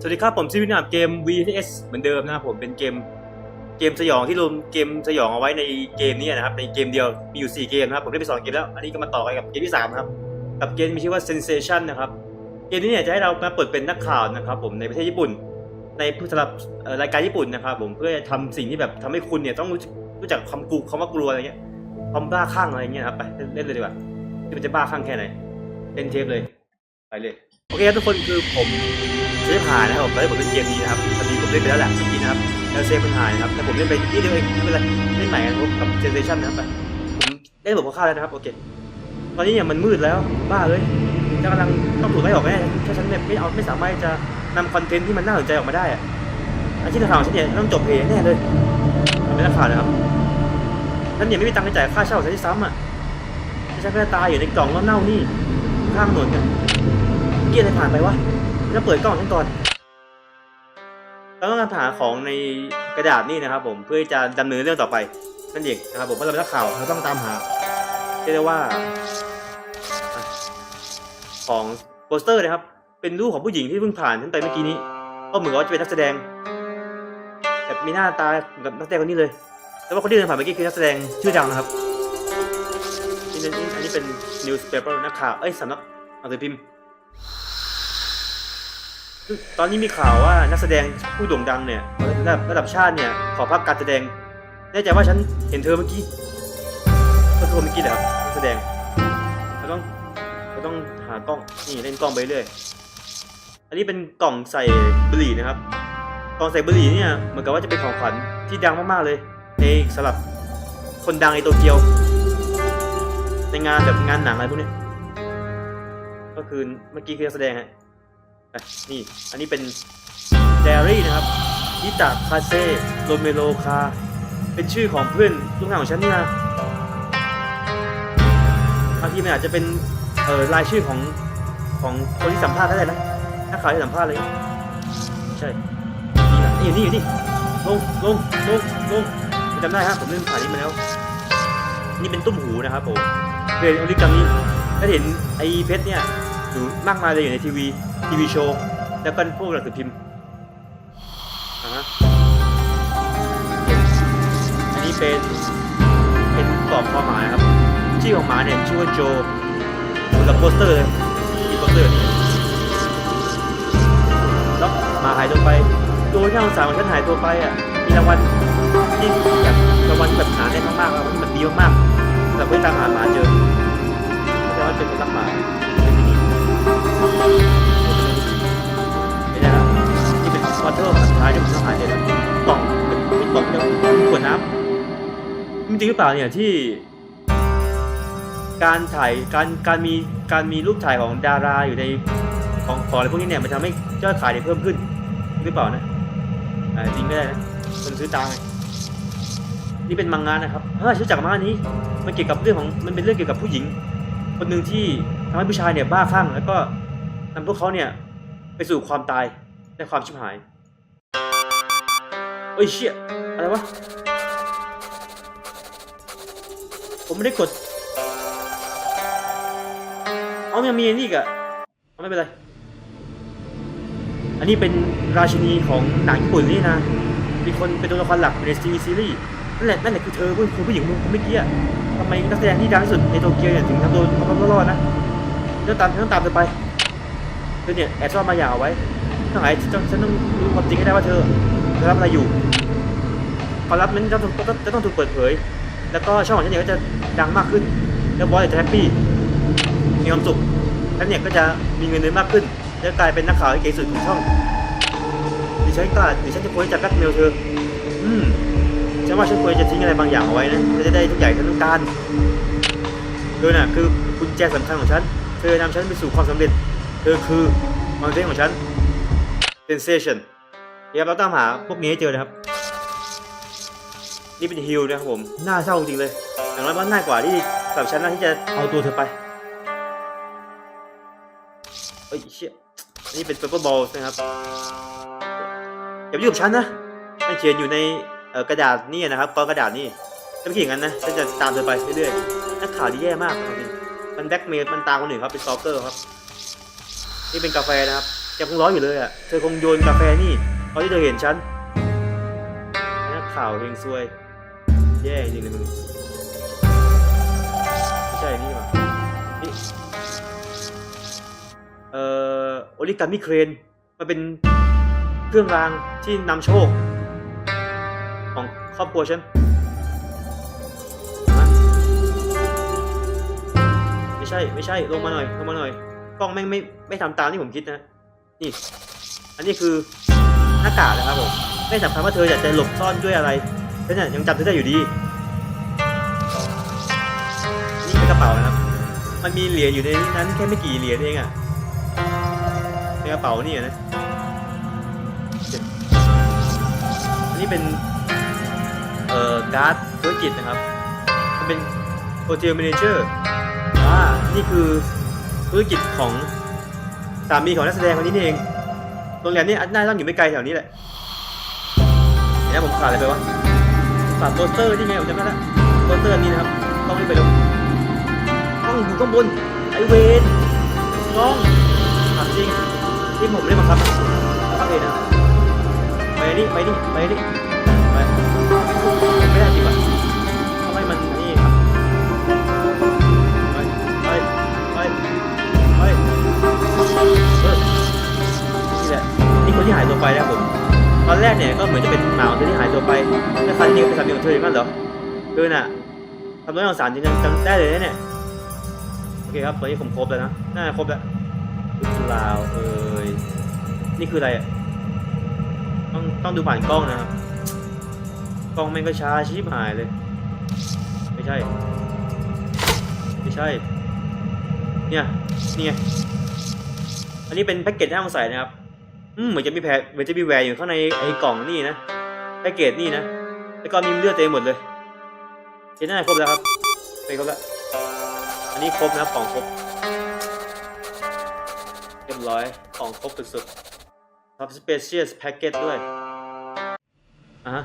สวัสดีครับผมซีวินาบเกม VTS เหมือนเดิมนะครับผมเป็นเกมเกมสยองที่รวมเกมสยองเอาไว้ในเกมนี้นะครับในเกมเดียวมีอยู่ 4 เกมนะครับผมได้ไปสองเกมแล้วอันนี้ก็มาต่อกันกับเกมที่3ครับกับเกมมีชื่อว่า Sensation นะครับเกมนี้เนี่ยจะให้เรามาเปิดเป็นนักข่าวนะครับผมในประเทศญี่ปุ่น ในสำหรับรายการญี่ปุ่นนะครับผมเพื่อจะทำสิ่งที่แบบทำให้คุณเนี่ยต้องรู้รู้จักความกลัวคำว่ากลัวอะไรเงี้ยความบ้าคลั่งอะไรเงี้ยครับไปเล่นเลยดีกว่าที่มันจะบ้าคลั่งแค่ไหนเล่นเทปเลยไปเลยโอเคครับทุกคนคือผม จะได้ผ่านนะครับผมตอนนี้ผมเล่นเกมนี้นะครับตอนนี้ผมเล่นไปแล้วแหละเมื่อกี้นะครับแล้วเซฟมันหายนะครับแต่ผมเล่นไปนิดเดียวเองไม่เป็นไรเล่นใหม่กันครับกับเจนเรชั่นนะครับไปผมเล่นบทคร่าวๆแล้วนะครับโอเคตอนนี้เนี่ยมันมืดแล้วบ้าเลยจะกำลังต้องถูกไล่ออกแน่ถ้าฉันเนี่ยไม่เอาไม่สามารถจะนำคอนเทนต์ที่มันน่าสนใจออกมาได้อะอาชีพนักข่าวของฉันเนี่ยต้องจบเพลงแน่เลยทำเป็นนักข่าวนะครับฉันเนี่ยไม่มีตังค์ไปจ่ายค่าเช่าฉันที่ซ้ำอะฉันก็จะตายอยู่ในกล่องเน่าๆนี่ข้างถนนเนี่ยเกียร์อะไรผ่านไปวะ แล้วเปิดกล้องฉันก่อนเราต้องการหาของในกระดาษนี่นะครับ ผมเพื่อจะดำเนินเรื่องต่อไปนั่นเองนะครับผมเพราะเราเป็นนักข่าวเราต้องตามหาเรียกได้ว่า ของโปสเตอร์นะครับ เป็นรูปของผู้หญิงที่เพิ่งผ่านฉันไปเมื่อกี้นี้ก็เหมือนกับว่าจะเป็นนักแสดงแบบมีหน้าตาเหมือนกับนักแสดงคนนี้เลย แต่ว่าคนที่เดินผ่านเมื่อกี้คือนักแสดงชื่อดังนะครับนี่อันนี้เป็น newspaper นักข่าวเอ้ยสำนักหนังสือพิมพ์ ตอนนี้มีข่าวว่านักแสดงผู้โด่งดังเนี่ยระดับระดับชาติเนี่ยขอพักการแสดง แน่ใจว่าฉันเห็นเธอเมื่อกี้ก็คือเมื่อกี้แหละครับนักแสดงเราต้องเราต้องหากล้องนี่เล่นกล้องไปเรื่อยอันนี้เป็นกล่องใส่บุหรี่นะครับ กล่องใส่บุหรี่เนี่ยเหมือนกับว่าจะเป็นของขวัญที่ดังมากๆเลยในสำหรับคนดังในโตเกียว ในงานแบบงานหนังอะไรพวกนี้ก็คือเมื่อกี้คือนักแสดงฮะ อะนี่ อันนี้เป็นเดรี่นะครับฮิตะคาเซโรเมโลคา เป็นชื่อของเพื่อนร่วมงานของฉันนี่นะบางทีมันอาจจะเป็นเออรายชื่อของของคนที่สัมภาษณ์ได้นะนักข่าวที่สัมภาษณ์เลย ใช่นี่นี่อยู่นี่อยู่นี่ลงลงลงลงจำได้ฮะผมเล่นผ่านนี้มาแล้ว นี่เป็นตุ้มหูนะครับผมเรียนอลิกามิถ้าเห็นไอ้เพชรเนี่ยอยู่มากมายเลยอยู่ในทีวี ทีวีโชว์ แล้วก็พวกหนังสือพิมพ์อ่าฮะอันนี้เป็นเป็นกรอบความหมายครับ ชื่อของหมาเนี่ยชื่อว่าโจเหมือนกับโปสเตอร์เลยมีโปสเตอร์นี่แล้วหมาหายตัวไปโดยที่องสาวของฉันหายตัวไปอะมีรางวัลที่แบบรางวัลที่แบบหาแน่นมากๆแล้วที่มันดีมากๆแต่เพื่อตามหาหมาเจอแต่ว่าเป็นคนรักหมาเป็ อเตอร์สุดท้ายที่ผมต้องหายเจอนะกล่องเป็นกล่องเดียวขวดน้ำจริงหรือเปล่าเนี่ยที่ การถ่ายการการมีการมีรูปถ่ายของดาราอยู่ในของของอะไรพวกนี้เนี่ยมันทำให้ยอดขายเนี่ยเพิ่มขึ้นหรือเปล่านะจริงไม่ได้นะคนซื้อตามไงนี่เป็นมังงะนะครับเฮ้ยรู้จักมังงะนี้ มันเกี่ยวกับเรื่องของมันเป็นเรื่องเกี่ยวกับผู้หญิง คนหนึ่งที่ทำให้ผู้ชายเนี่ยบ้าคลั่งแล้วก็นำพวกเขาเนี่ยไปสู่ความตายและความชิบหาย อ้ยเชี่ยอะไรวะ ผมไม่ได้กด เอายังมีอันนี่อีกอะไม่เป็นไร อันนี้เป็นราชินีของหนังญี่ปุ่นนี่นะ มีคนเป็นตัวละครหลักในซีรีส์ซีรีส์นั่นแหละนั่นแหละคือเธอเว้ยคือผู้หญิงคนเมื่อกี้ทำไมนักแสดงที่ดังที่สุดในโตเกียวเนี่ยถึงทำตัวเอาตัวรอดนะเดี๋ยวตามต้องตามเธอไปเธอเนี่ยแอบซ่อนมาอย่าเอาไว้ทั้งหลายฉันฉันต้องรู้ความจริงให้ได้ว่าเธอเธอรับอะไรอยู่ ความลับนั้นจะต้องจะต้องถูกเปิดเผย แล้วก็ช่องของฉันเนี่ยก็จะดังมากขึ้น แล้วบอสจะแฮปปี้มีความสุขฉันเนี่ยก็จะมีเงินเดือนมากขึ้นแล้วกลายเป็นนักข่าวที่เก่งสุดของช่องดิฉันก็ดิฉันจะควรจะแบล็กเมลเธอ อืมฉันว่าฉันควรจะทิ้งอะไรบางอย่างเอาไว้นะเพื่อจะได้ทุกอย่างที่ฉันต้องการเธอน่ะคือกุญแจสำคัญของฉัน เธอนำฉันไปสู่ความสำเร็จ เธอคือมันเซ็ของฉัน sensation เดี๋ยวเราตามหาพวกนี้ให้เจอนะครับ นี่เป็นฮิลนะครับผมน่าเศร้าจริงเลยอย่างน้อยมันง่ายกว่าที่กับฉันนะที่จะเอาตัวเธอไปเฮ้ยเชี่ยนนี่เป็น purple ball นะครับอย่าไปยุ่งกับฉันนะมันเขียนอยู่ในกระดาษนี่นะครับกองกระดาษนี่ถ้าไม่เขียนอย่างนั้นนะฉันจะตามเธอไปเรื่อยๆนักข่าวที่แย่มากจริงๆมันแบ็กเมลมันตามคนอื่นครับเป็นสตอกเกอร์ครับ นี่เป็นกาแฟนะครับยังคงร้อนอยู่เลยอะเธอคงโยนกาแฟนี่ตอนที่เธอเห็นฉันนักข่าวเฮงซวย แย่จริงเลยมึงไม่ใช่นี่หว่านี่เอ่อโอลิกามิเครนมันเป็นเครื่องรางที่นำโชค ของครอบครัวฉันไม่ใช่ไม่ใช่ลงมาหน่อยลงมาหน่อยกล้องแม่งไม่ไม่ทำตามที่ผมคิดนะนี่ อันนี้คือหน้ากากนะครับผมไม่สำคัญว่าเธออยากจะหลบซ่อนด้วยอะไร ฉันเนี่ยยังจำเธอได้อยู่ดีนี่เป็นกระเป๋านะครับ มันมีเหรียญอยู่ในนั้นแค่ไม่กี่เหรียญเองอะในกระเป๋านี่นะอันนี้เป็นเอ่อการ์ดธุรกิจนะครับ มันเป็นโฮเทล a ม a นเจอร์อ่านี่คือธุรกิจของสามีของนักแสดงคนนี้นี่เองโรงแรมนี่น่าจะต้องอยู่ไม่ไกลแถวนี้แหละเดี๋ยผมขาดอะไรไปวะ ขาดโปสเตอร์ที่ไงผมจำได้ละโปสเตอร์นี้นะครับต้องรีบไปดูต้องอยู่ข้างบนไอเวนน้องถามจริงที่ผมไม่ได้บังคับนะบังคับเองนะไปนี่ไปนี่ไปนี่ไปไม่ได้จริงว่ะทำไมมันนี่ครับไปไปไปไปเออนี่แหละนี่คนที่หายตัวไปนะครับผม ตอนแรกเนี่ยก็เหมือนจะเป็นหมาของเธอที่หายตัวไปแล้วครั้นี้เป็นสามีของเธออย่างนั้นเหรอเธอน่ะทำร้ายของสารจริงๆจำได้เลยนะเนี่ยโอเคครับตอนนี้ผมครบแล้วนะน่าจะครบแล้วลาวเอ้ยนี่คืออะไรอะต้องต้องดูผ่านกล้องนะครับกล้องแม่งก็ช้าชิบหายเลย ไม่ใช่ ไม่ใช่ เนี่ยนี่ไงอันนี้เป็นแพ็กเกจที่ต้องใส่นะครับ อืมเหมือนจะมีแพรเหมือนจะมีแหวนอยู่ข้างในไอ้กล่องนี่นะแพ็กเกจนี่นะแล้วก็มีเลือดเต็มหมดเลยเห็นหน้าครบแล้วครับไปครบแล้วอันนี้ครบนะครับของครบเรียบร้อยของครบสุดๆ Top Spacious Package ด้วยอะฮะ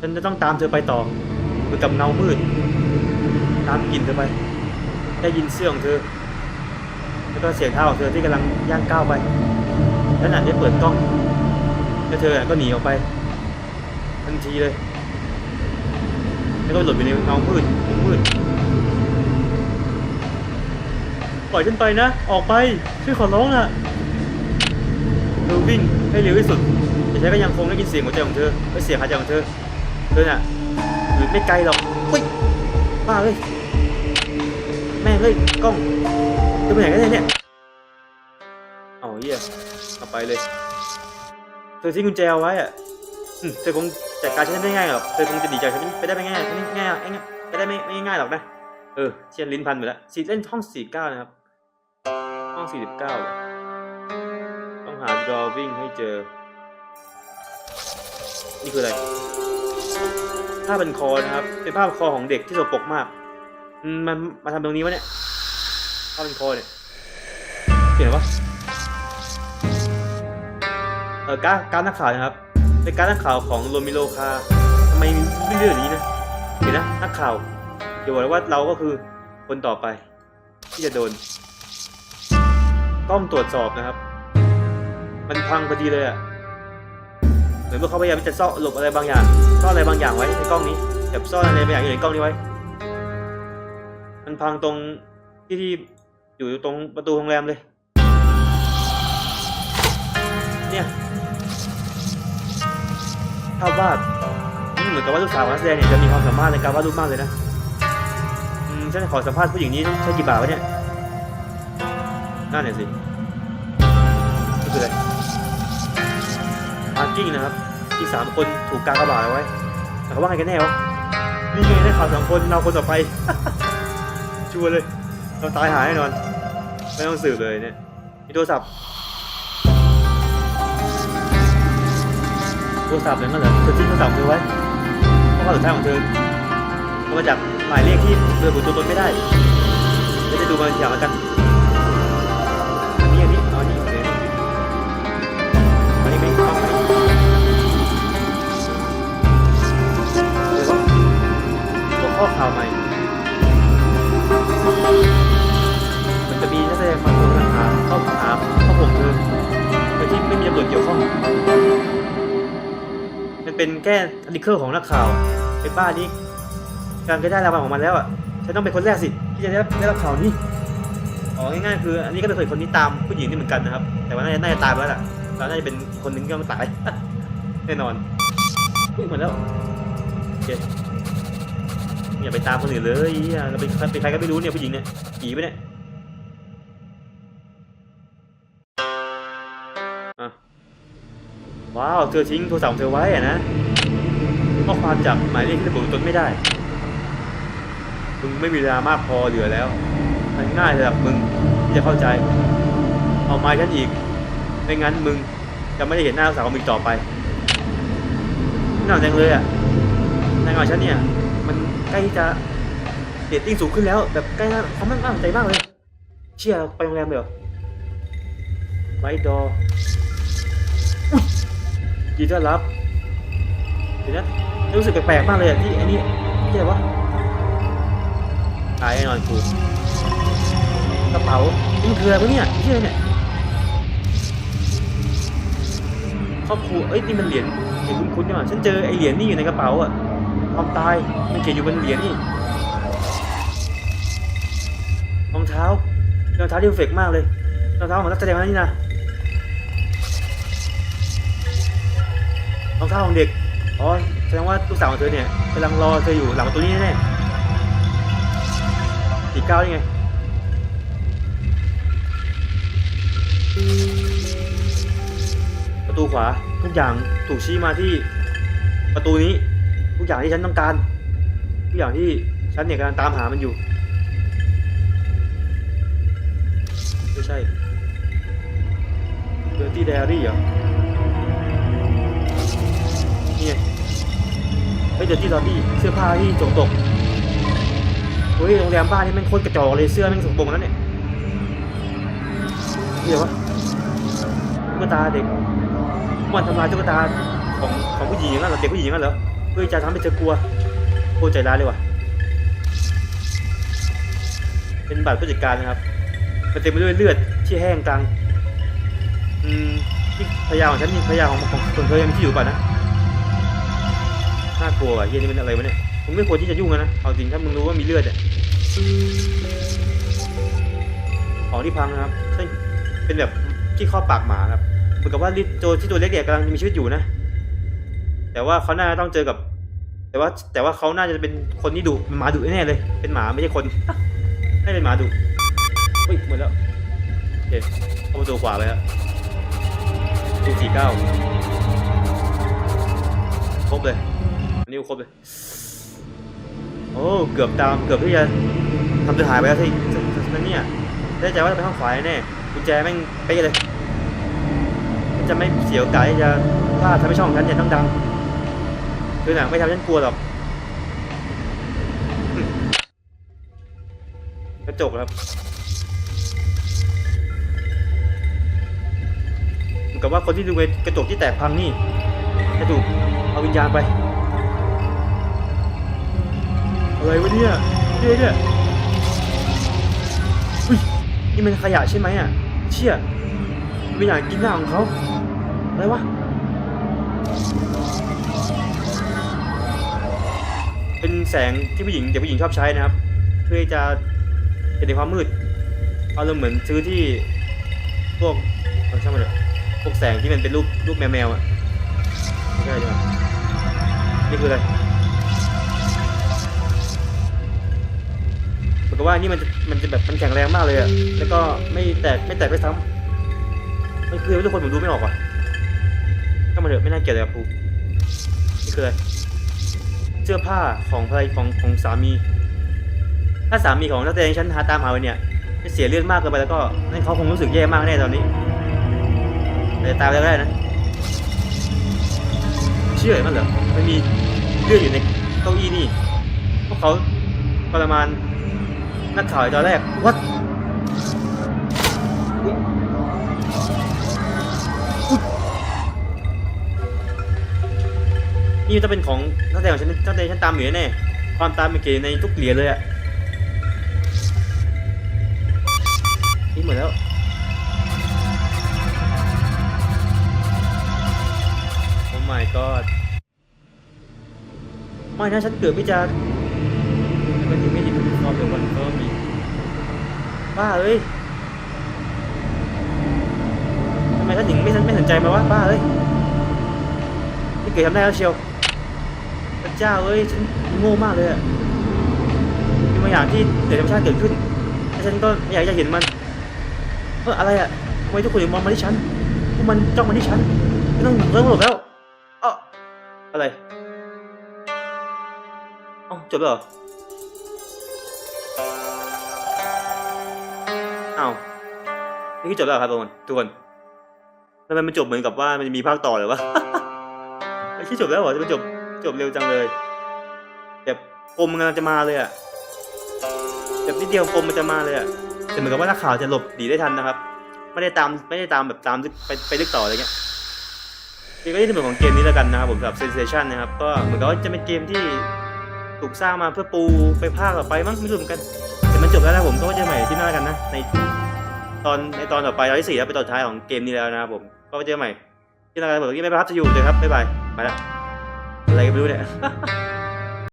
ฉันจะต้องตามเธอไปต่อเหมือนกับเงามืด ตามกลิ่นเธอไป ได้ยินเสียงของเธอ แล้วก็เสียงเท้าของเธอที่กำลังย่างก้าวไป แล้วน่ะได้เปิดกล้องแล้วเธอน่ะก็หนีออกไป ทันทีเลย แล้วก็หลบอยู่ในเงามืดมืดปล่อยฉันไปนะ ออกไป ช่วยขอร้องน่ะเธอวิ่งให้เร็วที่สุด แต่ฉันก็ยังคงได้ยินเสียงหัวใจของเธอและเสียงหายใจของเธอ เธอน่ะอยู่ไม่ไกลหรอกอุ้ยบ้าเลย แม่งเลยกล้องเธอไปไหนกันเนี่ยเอาเหี้ย เอาไปเลย เธอทิ้งกุญแจเอาไว้อะเธอคงจัดการฉันไม่ง่ายหรอก เธอคงจะหนีจฉันไปได้ไม่ง่ายไม่ง่ายไม่ง่ายไปได้ไม่ไม่ง่ายหรอกนะ เออเชียนลิ้นพันหมดแล้วสีเล่นห้องสี่เก้านะครับ ห้องสี่สิบเก้าต้องหา drawing ให้เจอ นี่คืออะไรภาพเป็นคอนะครับ เป็นภาพคอของเด็กที่สกปรกมาก มันมาทำตรงนี้วะเนี่ยภาพเป็นคอเนี่ยเขียนวะ ออการการนักข่าวนะครับ เป็นการนักข่าวของโรมิโลคาทำไมไม่เลือกองนี้นะเดี๋ยวนะนักข่าวเดี๋ยวบอกเลยว่าเราก็คือคนต่อไป ที่จะโดนกล้องตรวจสอบนะครับ มันพังพอดีเลยอะเหมือนว่าเขาพยายามจะซ่อนหลบอะไรบางอย่างซ่อนอะไรบางอย่างไว้ในกล้องนี้แบบซ่อนอะไรบางอย่างอยู่ในกล้องนี้ไว้ มันพังตรงที่ที่อยู่ตรงประตูโรงแรมเลย ภาพวาดเหมือนกับว่าลูกสาวของนักแสดงเนี่ยจะมีความสามารถในการวาดรูปมากเลยนะฉันขอสัมภาษณ์ผู้หญิงนี้ใช้กี่บาทวะเนี่ยนั่นน่ะสินี่คืออะไรมาร์กิ้งนะครับที่สามคนถูกกากบาทเอาไว้แต่เขาว่าไงกันแน่วะนี่ไงได้ข่าวสองคนเราคนต่อไป ชัวร์เลย เราตายหายแน่นอน ไม่ต้องสืบเลยเนี่ยมีโทรศัพท์ โทรศัพท์อย่างนั้นเหรอเธอทิ้งโทรศัพท์เธอไว้เพราะวาสุดท้ายของเธอมาจากหมายเลขที่เธอบุตัวตนไม่ได้ไม่ได้ดูมาอย่างแล้วกัน แค่อาร์ติเคิลของนักข่าวไอ้บ้านี้การจะได้รางวัลของมันแล้วอะฉันต้องเป็นคนแรกสิที่จะได้รับได้รับข่าวนี้อ๋อง่ายๆคือ อันนี้ก็เป็นคนคนที่ตามผู้หญิงนี่เหมือนกันนะครับ แต่ว่าน่าจะน่าจะตายไปแล้วล่ะแล้วน่าจะเป็นคนหนึ่งที่ต้องตายแน่นอนอุ้ยหมดแล้วโอเคอย่าไปตามคนอื่นเลยเหี้ยเราเป็นใครก็ไม่รู้เนี่ยผู้หญิงเนี่ยผีไปเนี่ย ว้าว เธอทิ้งโทรศัพท์ของเธอไว้อะนะข้อความจากหมายเลขที่ระบุตนไม่ได้ มึงไม่มีเวลามากพอเหลือแล้ว มันง่ายสำหรับมึงที่จะเข้าใจ เอาไม้ฉันอีก ไม่งั้นมึงจะไม่ได้เห็นหน้าลูกสาวของมึงต่อไปน่าจังเลยอะในงานฉันเนี่ย มันใกล้ที่จะเดตติ้งสูงขึ้นแล้ว แบบใกล้น่าเขาไม่น่าสนใจมากเลย เชี่ยไปโรงแรมเลยเหรอไวดอ ดีต้อนรับเดี๋ยวนะรู้สึกแปลกๆมากเลยอะที่ไอ้นี่ที่อะไรวะตายแน่นอนกูกระเป๋านี่มันคืออะไรวะเนี่ยที่อะไรเนี่ยครอบครัวเอ้ยนี่มันเหรียญเหรียญคุ้นๆเนี่ยฉันเจอไอ้เหรียญนี่อยู่ในกระเป๋าอะความตายมันเขียนอยู่บนเหรียญนี่รองเท้ารองเท้าที่เฟกต์มากเลยรองเท้าของนักแสดงนนั้นนี่นะ รองเท้าของเด็ก อ๋อ แสดงว่าลูกสาวของเธอเนี่ยกำลังรอเธออยู่หลังประตูนี้แน่สี่เก้านี่ไงประตูขวาทุกอย่างถูกชี้มาที่ประตูนี้ ทุกอย่างที่ฉันต้องการทุกอย่างที่ฉันเนี่ยกำลังตามหามันอยู่ไม่ใช่เดอร์ตี้ไดอารี่เหรอ เฮ้ยเดอร์ตี้ไดอารี่เสื้อผ้าที่จกตกเฮ้ยโรงแรมบ้านนี่แม่งโคตรกระจอกเลยเสื้อแม่งสกปรกแล้วเนี่ยเดี๋ยววะตุ๊กตาเด็กมันทำลายตุ๊กตาของของผู้หญิงอย่างนั้นเหรอเด็กผู้หญิงอย่างนั้นเหรอเพื่อจะทำให้เธอกลัวโคตรใจร้ายเลยว่ะเป็นบัตรผู้จัดการนะครับมันเต็มไปด้วยเลือดที่แห้งกลางอืมพยาของฉันนี่พยาของของคนเธอยังที่อยู่ป่ะนะ น่ากลัวเฮียนี่เป็นอะไรวะเนี่ยมึงไม่ควรที่จะยุ่งนะเอาจริงถ้ามึงรู้ว่ามีเลือดอะของที่พังนะครับเป็นแบบที่ข้อปากหมาครับเหมือนกับว่าลิโจที่ตัวเล็กเนี่ยกำลังมีชีวิตอยู่นะ แต่ว่าเขาน่าจะต้องเจอกับ แต่ว่าแต่ว่าเขาน่าจะเป็นคนที่ดุเป็นหมาดุแน่เลย เป็นหมาไม่ใช่คนให้เป็นหมาดุเฮ้ยหมดแล้วโอเคเข้าประตูขวาไปแล้วตูสี่เก้าครบเลย อันนี้ครบเลยโอ้เกือบตามเกือบที่จะทำจะหายไปแล้วที่นั่นเนี่ยได้ใจว่าจะไปห้องขวาแน่กุญแจแม่งเป๊ะเลยจะไม่เสียโอกาสที่จะพลาดทำให้ช่องฉันเนี่ยต้องดังคือหนังไม่ทำฉันกลัวหรอกกระจกครับกับว่าคนที่ดูในกระจกที่แตกพังนี่จะถูกเอาวิญญาณไป อะไรวะเนี่ยเนี่ยเนี่ยอุ้ยนี่มันขยะใช่ไหมอะเชี่ยไม่อยากกินหน้าของเขาอะไรวะเป็นแสงที่ผู้หญิงเด็กผู้หญิงชอบใช้นะครับ เพื่อจะเห็นในความมืดเอาเราเหมือนซื้อที่พวกเอาช่างมันเถอะพวกแสงที่มันเป็นรูปรูปแมวแมวๆอะไม่ใช่ใช่ไหมนี่คืออะไร กับว่านี่มันจะมันจะแบบมันแข็งแรงมากเลยอะแล้วก็ไม่แตกไม่แตกไม่ซ้ำมันคือทุกคนผมดูไม่ออกว่ะก็มาเถอะไม่น่าเกลียดเลยครับครูนี่คืออะไรเสื้อผ้าของภรรยของของสามี ถ้าสามีของนักแสดงฉันหาตามหาไปเนี่ยจะเสียเลือดมากเกินไปแล้วก็นั่นเขาคงรู้สึกแย่มากแน่ตอนนี้แต่จะตายไปแล้วก็ได้นะเชื่อมันเหรอมันมีเลือดอยู่ในเก้าอี้นี่พวกเขาประมาณ นักข่าวตอนแรกวัดนี่จะเป็นของนักแสดงของฉันนักแสดงฉันตามอยู่แน่ความตามมันเกในทุกเหรียญเลยอะนี่หมดแล้วโอ้ my god ไม่นะฉันเกือบที่จะไม่ถึงไม่ถึง อบเดียวกันก็มีบ้าเอ้ยทำไมฉันถึงไม่ไม่สนใจมาวะบ้าเอ้ยที่เกิดทำได้แล้วเชียวพระเจ้าเอ้ยฉันโง่มากเลยอะมีบางอย่างที่เกิดธรรมชาติเกิดขึ้นและฉันก็ไม่อยากจะเห็นมันเอออะไรอะทำไมทุกคนถึงมองมาที่ฉันพวกมันจ้องมาที่ฉันไม่ต้องเริ่มหลบแล้วเอออะไรอ๋อจบแล้วเหรอ อ้าวนี่คือจบแล้วครับทุกคนทุกคนทำไมมันจบเหมือนกับว่ามันจะมีภาคต่อเลยวะไม่ใช่จบแล้วเหรอจะมันจบจบเร็วจังเลยแบบปมมันกำลังจะมาเลยอะแบบนิดเดียวปมมันจะมาเลยอะแต่เหมือนกับว่านักข่าวจะหลบหนีได้ทันนะครับ ไม่ได้ตามไม่ได้ตามแบบตามไปไปลึกต่ออะไรเงี้ยนี่ก็ที่เหมือนของเกมนี้แล้วกันนะครับผมสำหรับ Sensation นะครับก็เหมือนกับว่าจะเป็นเกมที่ถูกสร้างมาเพื่อปูไปภาคต่อไปมั้งไม่รู้เหมือนกัน จบแล้วนะผมก็ว่าจะใหม่ที่หน้ากันนะ ในตอนในตอนต่อไปตอนที่สี่แล้วเป็นตอนท้ายของเกมนี้แล้วนะครับผมก็ไว้เจอใหม่ที่หน้ากันผมที่ไม่ประทับจะอยู่เลยครับบ๊ายบายไปละอะไรก็ไม่รู้เนี่ย